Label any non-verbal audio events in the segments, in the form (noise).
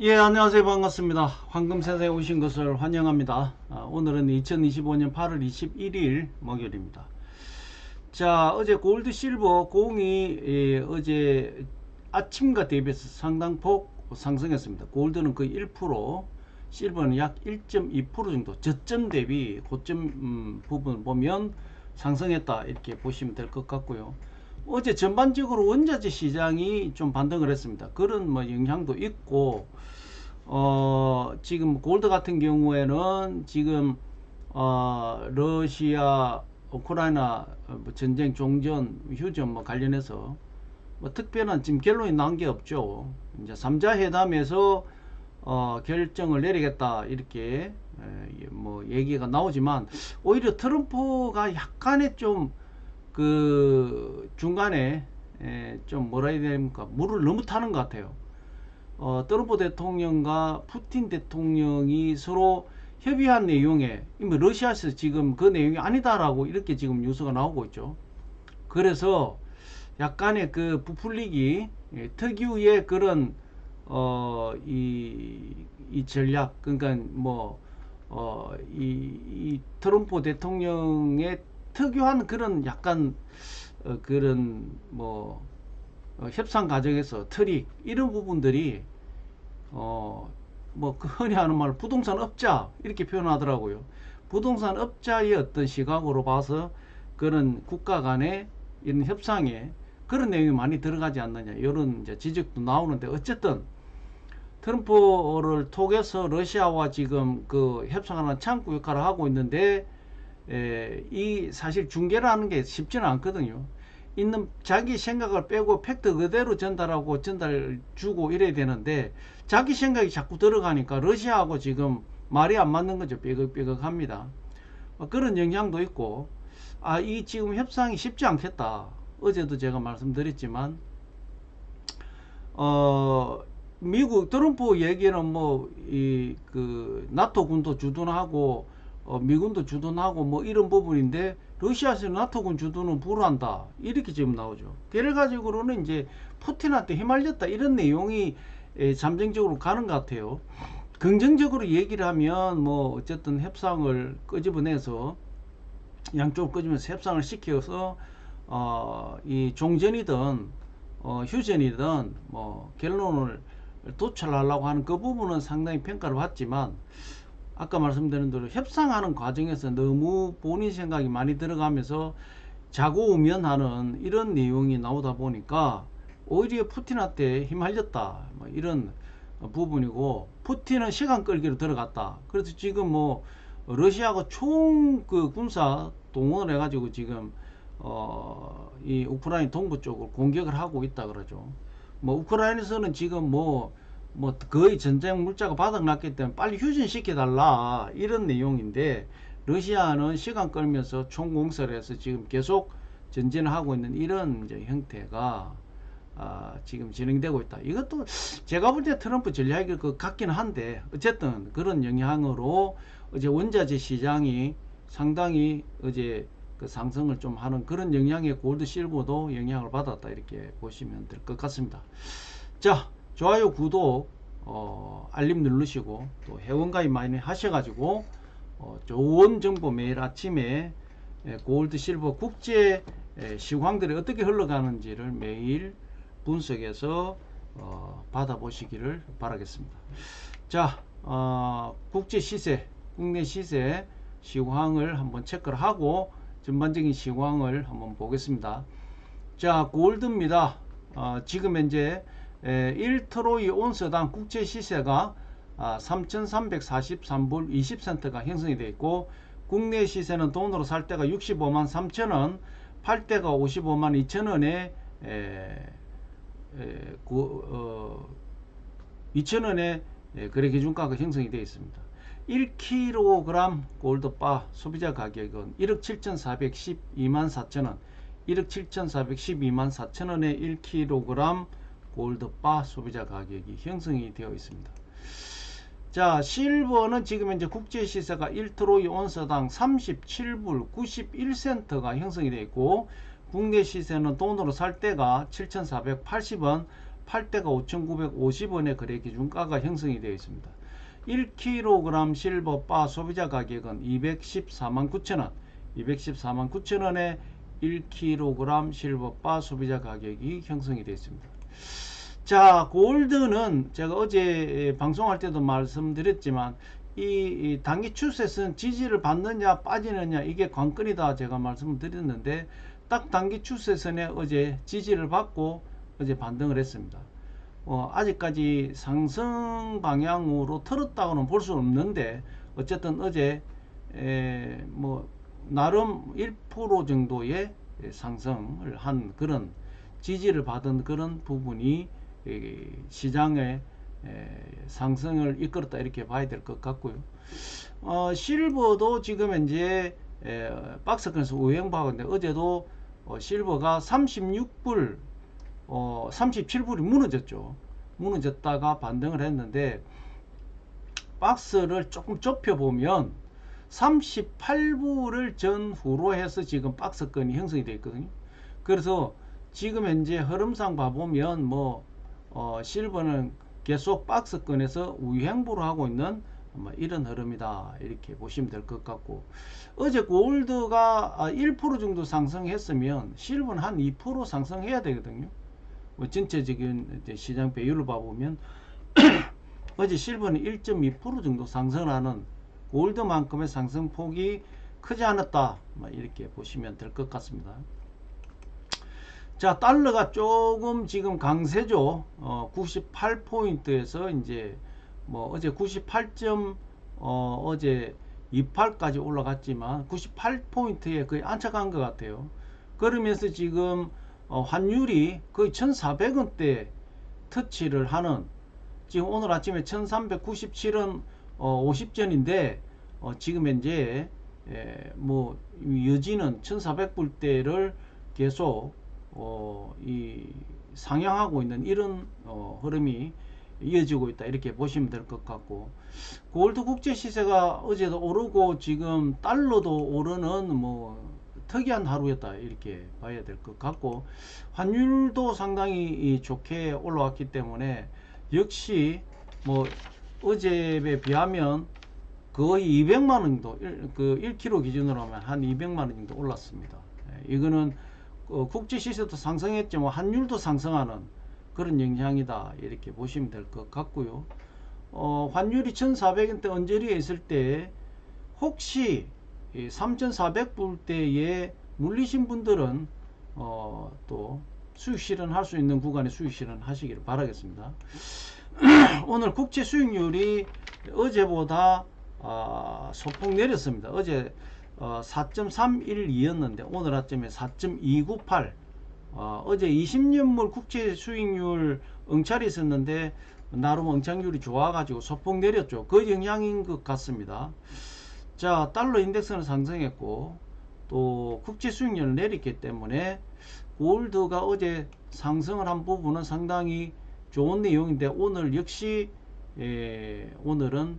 예, 안녕하세요. 반갑습니다. 황금세상에 오신 것을 환영합니다. 아, 오늘은 2025년 8월 21일 목요일입니다. 자, 어제 골드 실버 공이 예, 어제 아침과 대비해서 상당폭 상승했습니다. 골드는 거의 1%, 실버는 약 1.2% 정도 저점 대비 고점 음, 부분 보면 상승했다 이렇게 보시면 될 것 같고요. 어제 전반적으로 원자재 시장이 좀 반등을 했습니다. 그런 뭐 영향도 있고 어 지금 골드 같은 경우에는 지금 어 러시아 우크라이나 뭐 전쟁 종전 휴전 뭐 관련해서 뭐 특별한 지금 결론이 난 게 없죠. 이제 3자 회담에서 어 결정을 내리겠다 이렇게 에, 뭐 얘기가 나오지만 오히려 트럼프가 약간의 좀 그 중간에 에, 좀 뭐라 해야 됩니까 물을 너무 타는 것 같아요. 어, 트럼프 대통령과 푸틴 대통령이 서로 협의한 내용에 이미 러시아에서 지금 그 내용이 아니다라고 이렇게 지금 뉴스가 나오고 있죠. 그래서 약간의 그 부풀리기 예, 특유의 그런 어이 이 전략 그러니까 뭐어이 이 트럼프 대통령의 특유한 그런 약간 어, 그런 뭐 어, 협상 과정에서 트릭 이런 부분들이 어뭐 그 흔히 하는 말 부동산 업자 이렇게 표현하더라고요. 부동산 업자의 어떤 시각으로 봐서 그런 국가 간의 이런 협상에 그런 내용이 많이 들어가지 않느냐 이런 이제 지적도 나오는데 어쨌든 트럼프를 통해서 러시아와 지금 그 협상하는 창구 역할을 하고 있는데 에, 이 사실 중계라는 게 쉽지는 않거든요. 있는 자기 생각을 빼고 팩트 그대로 전달하고 전달 주고 이래야 되는데 자기 생각이 자꾸 들어가니까 러시아하고 지금 말이 안 맞는 거죠. 삐걱삐걱합니다. 어, 그런 영향도 있고 아 이 지금 협상이 쉽지 않겠다. 어제도 제가 말씀드렸지만 어 미국 트럼프 얘기는 뭐 이 그 나토 군도 주둔하고 어, 미군도 주둔하고 뭐 이런 부분인데 러시아에서 나토군 주둔은 불한다 이렇게 지금 나오죠. 결과적으로는 이제 푸틴한테 휘말렸다 이런 내용이 에, 잠정적으로 가는 것 같아요. 긍정적으로 얘기를 하면 뭐 어쨌든 협상을 끄집어내서 양쪽 끄집어내서 협상을 시켜서 어, 이 종전이든 어, 휴전이든 뭐 결론을 도출하려고 하는 그 부분은 상당히 평가를 받지만 아까 말씀드린 대로 협상하는 과정에서 너무 본인 생각이 많이 들어가면서 자고우면하는 이런 내용이 나오다 보니까 오히려 푸틴한테 휘말렸다. 뭐 이런 부분이고 푸틴은 시간 끌기로 들어갔다. 그래서 지금 뭐 러시아가 총 그 군사 동원을 해 가지고 지금 어 이 우크라이나 동부 쪽을 공격을 하고 있다 그러죠. 뭐 우크라이나에서는 지금 뭐, 뭐 거의 전쟁 물자가 바닥났기 때문에 빨리 휴전시켜 달라 이런 내용인데 러시아는 시간 끌면서 총공세를 해서 지금 계속 전진을 하고 있는 이런 형태가 아, 지금 진행되고 있다. 이것도 제가 볼 때 트럼프 전략일 것 같기는 한데 어쨌든 그런 영향으로 어제 원자재 시장이 상당히 어제 그 상승을 좀 하는 그런 영향의 골드 실버도 영향을 받았다 이렇게 보시면 될 것 같습니다. 자 좋아요 구독 어, 알림 누르시고 또 회원가입 많이 하셔가지고 어, 좋은 정보 매일 아침에 에, 골드 실버 국제 에, 시황들이 어떻게 흘러가는지를 매일 분석해서 어, 받아보시기를 바라겠습니다. 자 어, 국제 시세 국내 시세 시황을 한번 체크를 하고 전반적인 시황을 한번 보겠습니다. 자, 골드입니다. 어, 지금 현재 1트로이 온스당 국제 시세가 아, 3,343불 20센트가 형성이 되어 있고 국내 시세는 돈으로 살 때가 65만 3천원, 팔 때가 55만 2천원에 에, 에, 구, 어, 2천원에 거래 기준가가 형성이 되어 있습니다. 1kg 골드바 소비자 가격은 1억 7,412만 4천원 1억 7,412만 4천원의 1kg 골드바 소비자 가격이 형성이 되어 있습니다. 자 실버는 지금 현재 국제 시세가 1트로이 온스당 37불 91센트가 형성이 되어 있고 국내 시세는 돈으로 살 때가 7,480원 8대가 5,950원의 거래 기준가가 형성이 되어 있습니다. 1kg 실버 바 소비자 가격은 214만 9천원, 214만 9천원에 1kg 실버 바 소비자 가격이 형성이 되어 있습니다. 자, 골드는 제가 어제 방송할 때도 말씀드렸지만 이, 이 단기 추세선 지지를 받느냐 빠지느냐 이게 관건이다 제가 말씀을 드렸는데 딱 단기 추세선에 어제 지지를 받고 어제 반등을 했습니다. 어, 아직까지 상승 방향으로 틀었다고는 볼 수 없는데 어쨌든 어제 에, 뭐 나름 1% 정도의 상승을 한 그런 지지를 받은 그런 부분이 이 시장의 에, 상승을 이끌었다 이렇게 봐야 될 것 같고요. 어, 실버도 지금 에, 박스권에서 우행하고 있는데 어제도 어, 실버가 36불 어, 37불이 무너졌죠. 무너졌다가 반등을 했는데 박스를 조금 좁혀 보면 38불을 전후로 해서 지금 박스권이 형성이 되어 있거든요. 그래서 지금 현재 흐름상 봐보면 뭐 어, 실버는 계속 박스권에서 우행보를 하고 있는 뭐 이런 흐름이다 이렇게 보시면 될 것 같고 어제 골드가 1% 정도 상승했으면 실버는 한 2% 상승해야 되거든요. 뭐 전체적인 시장 배율을 봐보면 (clears throat) 어제 실버는 1.2% 정도 상승하는 골드만큼의 상승폭이 크지 않았다 뭐 이렇게 보시면 될 것 같습니다. 자 달러가 조금 지금 강세죠. 어, 98포인트에서 이제 뭐 어제 98점 어, 어제 28까지 올라갔지만 98포인트에 거의 안착한 것 같아요. 그러면서 지금 어, 환율이 거의 1,400원대 터치를 하는 지금 오늘 아침에 1,397원 어, 50전인데 어, 지금 현재 에, 뭐 여지는 1,400불대를 계속 어, 이 상향하고 있는 이런 어, 흐름이 이어지고 있다. 이렇게 보시면 될 것 같고. 골드 국제 시세가 어제도 오르고 지금 달러도 오르는 뭐 특이한 하루였다. 이렇게 봐야 될 것 같고. 환율도 상당히 좋게 올라왔기 때문에 역시 뭐 어제에 비하면 거의 200만 원 정도 일- 그 1kg 기준으로 하면 한 200만 원 정도 올랐습니다. 예, 이거는 어, 국제 시세도 상승했지만 환율도 상승하는 그런 영향이다 이렇게 보시면 될 것 같고요. 어, 환율이 1,400원대 언저리에 있을 때 혹시 3,400불 대에 물리신 분들은 어, 또 수익 실현할 수 있는 구간에 수익 실현 하시기를 바라겠습니다. (clears throat) 오늘 국제 수익률이 어제보다 아, 소폭 내렸습니다. 어제 어, 4.312였는데 오늘 아침에 4.298 어, 어제 20년물 국채 수익률 응찰이 있었는데 나름 응찰률이 좋아가지고 소폭 내렸죠. 그 영향인 것 같습니다. 자 달러 인덱스는 상승했고 또 국채 수익률을 내렸기 때문에 골드가 어제 상승을 한 부분은 상당히 좋은 내용인데 오늘 역시 에, 오늘은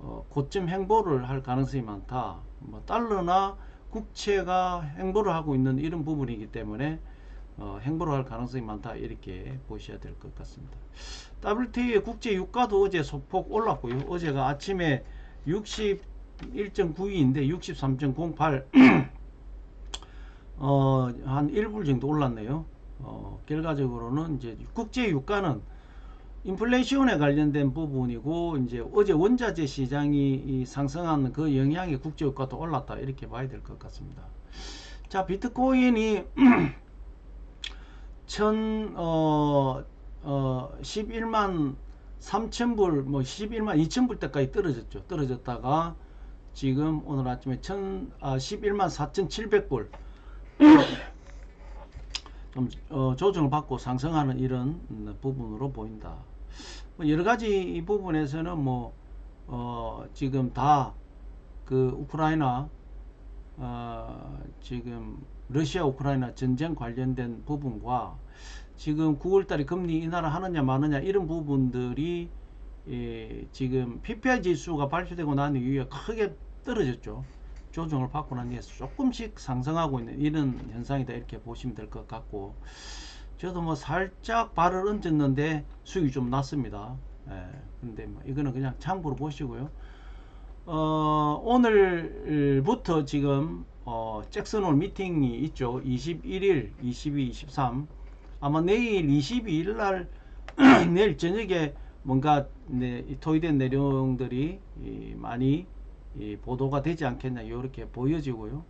어, 고점 행보를 할 가능성이 많다. 뭐 달러나 국채가 행보를 하고 있는 이런 부분이기 때문에 어, 행보를 할 가능성이 많다 이렇게 보셔야 될 것 같습니다. WTI 국제 유가도 어제 소폭 올랐고요. 어제가 아침에 61.92인데 63.08 (clears throat) 어, 한 1불 정도 올랐네요. 어, 결과적으로는 이제 국제 유가는 인플레이션에 관련된 부분이고 이제 어제 원자재 시장이 이 상승한 그 영향이 국제 유가도 올랐다 이렇게 봐야 될 것 같습니다. 자, 비트코인이 (clears throat) 천, 어, 어, 11만 3천 불, 뭐 11만 2천 불 때까지 떨어졌죠. 떨어졌다가 지금 오늘 아침에 천, 아, 11만 4,700불 좀 어, 조정을 받고 상승하는 이런 음, 부분으로 보인다. 뭐 여러 가지 이 부분에서는 뭐 어, 지금 다 그 우크라이나 어, 지금 러시아 우크라이나 전쟁 관련된 부분과 지금 9월달에 금리 인하를 하느냐 마느냐 이런 부분들이 예, 지금 PPI 지수가 발표되고 난 이후에 크게 떨어졌죠. 조정을 받고 난 뒤에 조금씩 상승하고 있는 이런 현상이다 이렇게 보시면 될 것 같고 저도 뭐 살짝 발을 얹었는데 수익이 좀 났습니다. 예, 근데 뭐 이거는 그냥 참고로 보시고요. 어, 오늘부터 지금 어, 잭슨홀 미팅이 있죠. 21일, 22, 23. 아마 내일 22일 날 (clears throat) 내일 저녁에 뭔가 네, 이 토의된 내용들이 이, 많이 이, 보도가 되지 않겠냐 이렇게 보여지고요.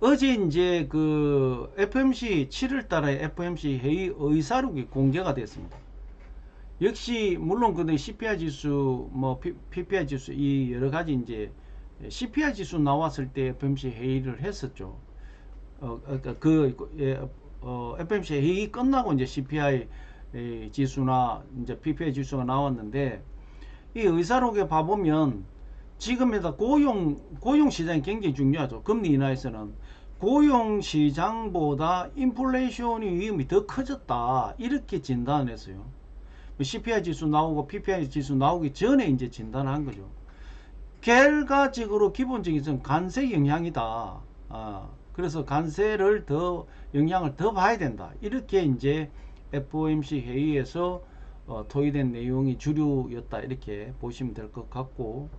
어제 이제 그 FMC 7월 달에 FMC 회의 의사록이 공개가 됐습니다. 역시 물론 근데 CPI 지수 뭐 PPI 지수 이 여러 가지 이제 CPI 지수 나왔을 때 FMC 회의를 했었죠. 어, 그러니까 그 예, 어, FMC 회의 끝나고 이제 CPI 에, 지수나 이제 PPI 지수가 나왔는데 이 의사록에 봐보면 지금에다 고용 고용 시장이 굉장히 중요하죠. 금리 인하에서는 고용 시장보다 인플레이션이 위험이 더 커졌다 이렇게 진단했어요. CPI 지수 나오고 PPI 지수 나오기 전에 이제 진단한 거죠. 결과적으로 기본적인 좀 관세 영향이다. 아, 그래서 관세를 더 영향을 더 봐야 된다. 이렇게 이제 FOMC 회의에서 어, 토의된 내용이 주류였다 이렇게 보시면 될 것 같고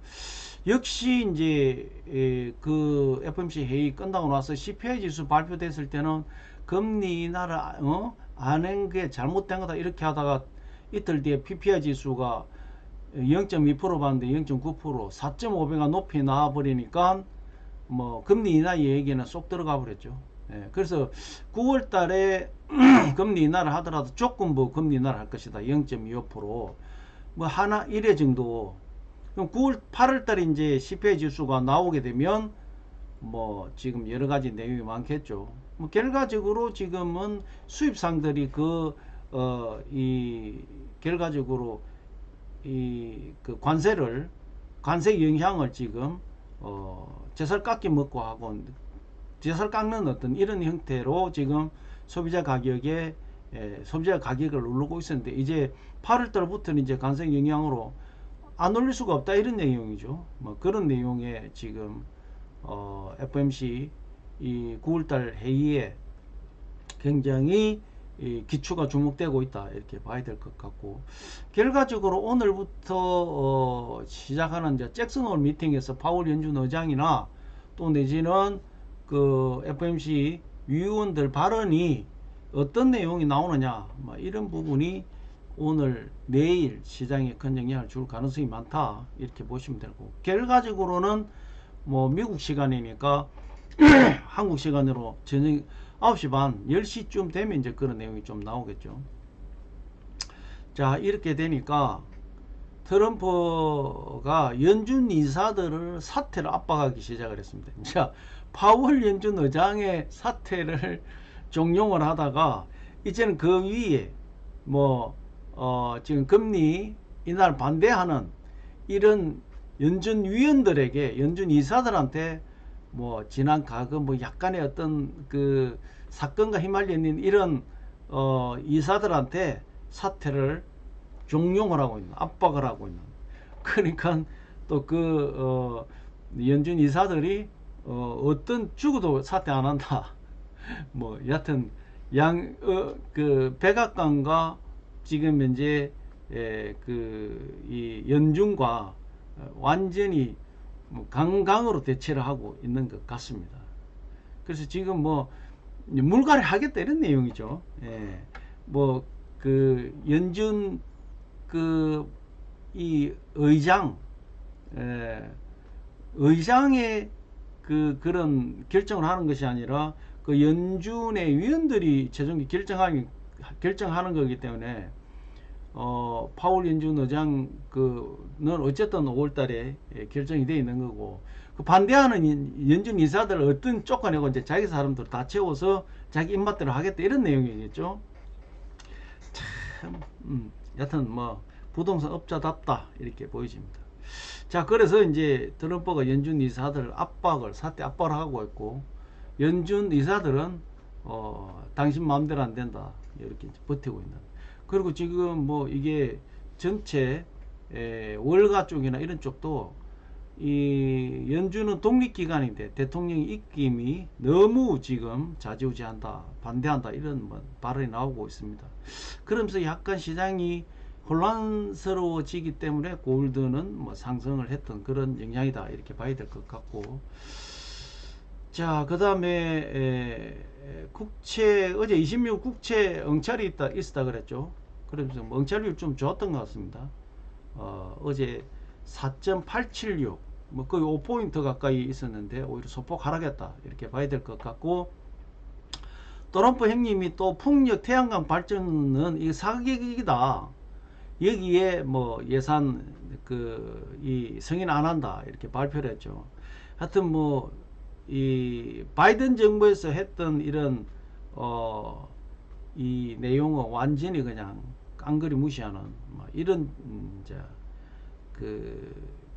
역시 이제 에, 그 FOMC 회의 끝나고 나서 CPI 지수 발표됐을 때는 금리 인하를 어? 안한 게 잘못된 거다 이렇게 하다가 이틀 뒤에 PPI 지수가 0.2% 봤는데 0.9% 4.5배가 높이 나와 버리니까 뭐 금리 인하 얘기는 쏙 들어가 버렸죠. 예, 그래서 9월 달에 (clears throat) 금리 인하를 하더라도 조금 금리 인하를 할 것이다. 0.25%뭐 하나 1회 정도. 그럼 9월 8월 달에 이제 CPI 지수가 나오게 되면 뭐 지금 여러 가지 내용이 많겠죠. 뭐 결과적으로 지금은 수입상들이 그 어 이 결과적으로 이 그 관세를 관세 영향을 지금 어 제설 깎기 먹고 하고 제설 깎는 어떤 이런 형태로 지금 소비자 가격에 에, 소비자 가격을 누르고 있었는데 이제 8월 달부터는 이제 관세 영향으로 안 올릴 수가 없다 이런 내용이죠. 뭐 그런 내용의 지금 어, FMC 이 9월달 회의에 굉장히 이 기초가 주목되고 있다 이렇게 봐야 될 것 같고 결과적으로 오늘부터 어, 시작하는 이제 잭슨홀 미팅에서 파월 연준 의장이나 또 내지는 그 FMC 위원들 발언이 어떤 내용이 나오느냐 뭐 이런 부분이 오늘 내일 시장에 큰 영향을 줄 가능성이 많다 이렇게 보시면 되고. 결과적으로는 뭐 미국 시간이니까 (clears throat) 한국 시간으로 저녁 9시 반 10시쯤 되면 이제 그런 내용이 좀 나오겠죠. 자 이렇게 되니까 트럼프가 연준 이사들을 사퇴를 압박하기 시작을 했습니다. (laughs) 자 파월 연준 의장의 사퇴를 (laughs) 종용을 하다가 이제는 그 위에 뭐 어, 지금 금리 인하를 반대하는 이런 연준 위원들에게 연준 이사들한테 뭐 지난 과거 뭐 약간의 어떤 그 사건과 휘말려 있는 이런 어, 이사들한테 사퇴를 종용을 하고 있는 압박을 하고 있는. 그러니까 또그 어, 연준 이사들이 어, 어떤 죽어도 사퇴 안 한다 (laughs) 뭐 여하튼 양 그 백악관과 지금 현재 에, 그이 연준과 완전히 뭐 강강으로 대체를 하고 있는 것 같습니다. 그래서 지금 뭐 물갈이 하겠다 이런 내용이죠. 예. 뭐그 연준 그 이 의장 에, 의장의 그 그런 결정을 하는 것이 아니라 그 연준의 위원들이 최종 결정하는 결정하는 거기 때문에 어 파월 연준 의장 그는 어쨌든 5월달에 결정이 돼 있는 거고 그 반대하는 연- 연준 이사들 어떤 쫓아내고 이제 자기 사람들 다 채워서 자기 입맛대로 하겠다 이런 내용이겠죠. 참, 음, 여튼 뭐 부동산 업자답다 이렇게 보여집니다. 자 그래서 이제 트럼프가 연준 이사들 압박을 사태 압박을 하고 있고 연준 이사들은 어 당신 마음대로 안 된다 이렇게 버티고 있는 그리고 지금 뭐 이게 전체 에, 월가 쪽이나 이런 쪽도 이 연준은 독립기관인데 대통령 입김이 너무 지금 좌지우지한다, 반대한다 이런 뭐 발언이 나오고 있습니다. 그러면서 약간 시장이 혼란스러워지기 때문에 골드는 뭐 상승을 했던 그런 영향이다. 이렇게 봐야 될 것 같고. 자 그 다음에 국채 어제 26 국채 엉찰이 있다 있었다 그랬죠. 그러면서 뭐 엉찰률 좀 좋았던 것 같습니다. 어, 어제 4.876 뭐 거의 5포인트 가까이 있었는데 오히려 소폭 하락했다. 이렇게 봐야 될 것 같고. 트럼프 형님이 또 풍력 태양광 발전은 이 사기이다 여기에 뭐 예산 그 이 승인 안 한다 이렇게 발표를 했죠. 하여튼 뭐 이 바이든 정부에서 했던 이런 어 이 내용은 완전히 그냥 깡그리 무시하는 뭐 이런 음, 이제 그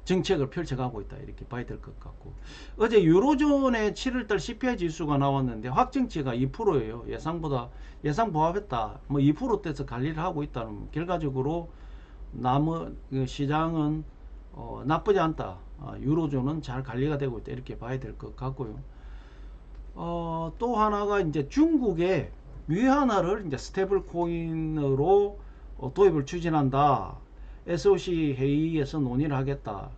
정책을 펼쳐가고 있다 이렇게 봐야 될 것 같고 어제 유로존의 7월달 CPI 지수가 나왔는데 확정치가 2%예요 예상보다 예상 부합했다 뭐 2%대에서 관리를 하고 있다는 결과적으로 남은 그 시장은 어, 나쁘지 않다. 어, 유로존은 잘 관리가 되고 있다. 이렇게 봐야 될 것 같고요. 어, 또 하나가 이제 중국의 위안화를 이제 스테이블 코인으로 어, 도입을 추진한다. SOC 회의에서 논의를 하겠다.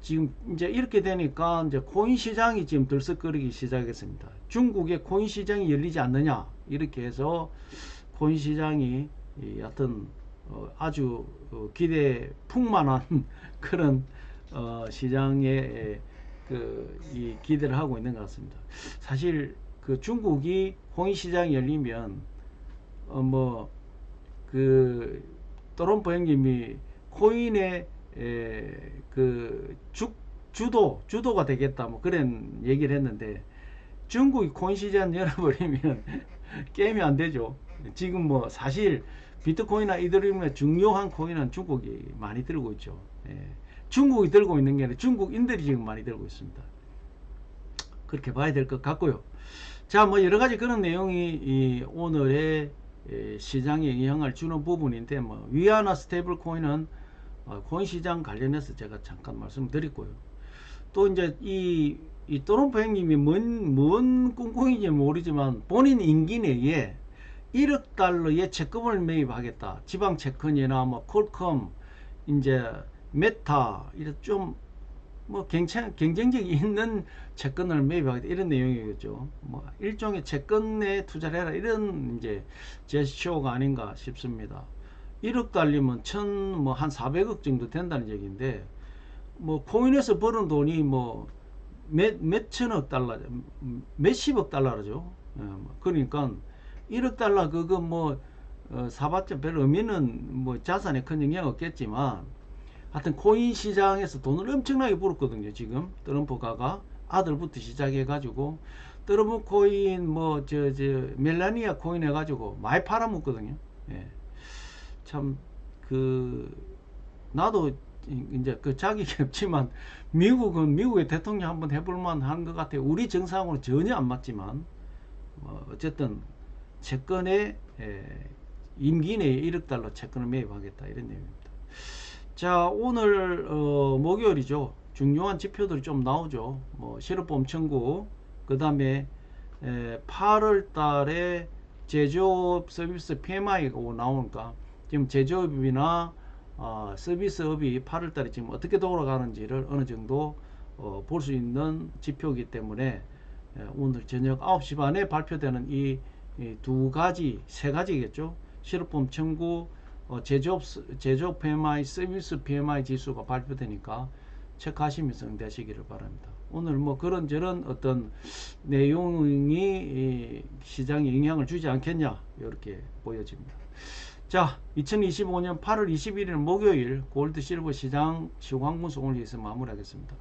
지금 이제 이렇게 되니까 이제 코인 시장이 지금 들썩거리기 시작했습니다. 중국의 코인 시장이 열리지 않느냐 이렇게 해서 코인 시장이 이 하여튼 어, 아주 어, 기대 풍만한 (laughs) 그런 어, 시장에 그, 이 기대를 하고 있는 것 같습니다. 사실 그 중국이 홍익 시장이 열리면 어, 뭐그 트럼프 형님이 코인의 에, 그 주, 주도 주도가 되겠다 뭐 그런 얘기를 했는데 중국이 코인 시장 (laughs) 열어버리면 게임이 안 되죠. 지금 뭐 사실 비트코인이나 이더리움의 중요한 코인은 중국이 많이 들고 있죠. 예. 중국이 들고 있는 게 아니라 중국인들이 지금 많이 들고 있습니다. 그렇게 봐야 될 것 같고요. 자, 뭐 여러 가지 그런 내용이 오늘의 시장에 영향을 주는 부분인데 뭐 위안화 스테이블 코인은 어, 코인 시장 관련해서 제가 잠깐 말씀드렸고요. 또 이제 이, 이 또롬프 형님이 뭔, 뭔 꿍꿍인지 모르지만 본인 임기 내에 1억 달러의 채권을 매입하겠다. 지방 채권이나 뭐 콜컴, 이제 메타 이런 좀뭐 경쟁 경쟁력이 있는 채권을 매입하겠다 이런 내용이겠죠. 뭐 일종의 채권에 투자를 해라 이런 이제 제스처가 아닌가 싶습니다. 1억 달리면 천 뭐 한 400억 정도 된다는 얘기인데 뭐 코인에서 버는 돈이 뭐 몇, 몇천억 달러, 몇십억 달러죠. 예, 뭐 그러니까 1억 달러 그거 뭐 어, 사봤자 별 의미는 뭐 자산에 큰 영향 없겠지만 하여튼 코인 시장에서 돈을 엄청나게 벌었거든요 지금 트럼프가가 아들부터 시작해 가지고 트럼프 코인 뭐 저 저 멜라니아 코인 해 가지고 많이 팔아먹거든요 예. 참그 나도 이제 그 자격이 (laughs) 없지만 미국은 미국의 대통령 한번 해볼 만 한 것 같아요 우리 정상으로 전혀 안 맞지만 뭐 어쨌든 채권에 임기 내에 1억 달러 채권을 매입하겠다 이런 내용입니다. 자 오늘 어, 목요일이죠. 중요한 지표들이 좀 나오죠. 뭐 실업보험 청구 그 다음에 8월 달에 제조업 서비스 PMI가 나오니까 지금 제조업이나 어, 서비스업이 8월 달에 지금 어떻게 돌아가는지를 어느 정도 어, 볼 수 있는 지표이기 때문에 에, 오늘 저녁 9시 반에 발표되는 이 두 가지, 세 가지겠죠. 실업보험 청구, 어, 제조업, 제조업 PMI, 서비스 PMI 지수가 발표되니까 체크하시면서 응대하시기를 바랍니다. 오늘 뭐 그런저런 어떤 내용이 시장에 영향을 주지 않겠냐 이렇게 보여집니다. 자 2025년 8월 21일 목요일 골드 실버 시장 시황 분석 오늘 여기서 마무리하겠습니다.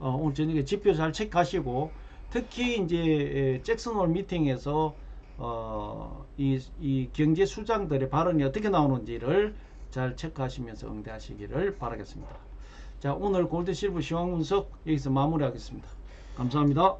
어, 오늘 저녁에 지표 잘 체크하시고 특히 이제 잭슨홀 미팅에서 어, 이, 이 경제 수장들의 발언이 어떻게 나오는지를 잘 체크하시면서 응대하시기를 바라겠습니다. 자, 오늘 골드 실버 시황 분석 여기서 마무리하겠습니다. 감사합니다.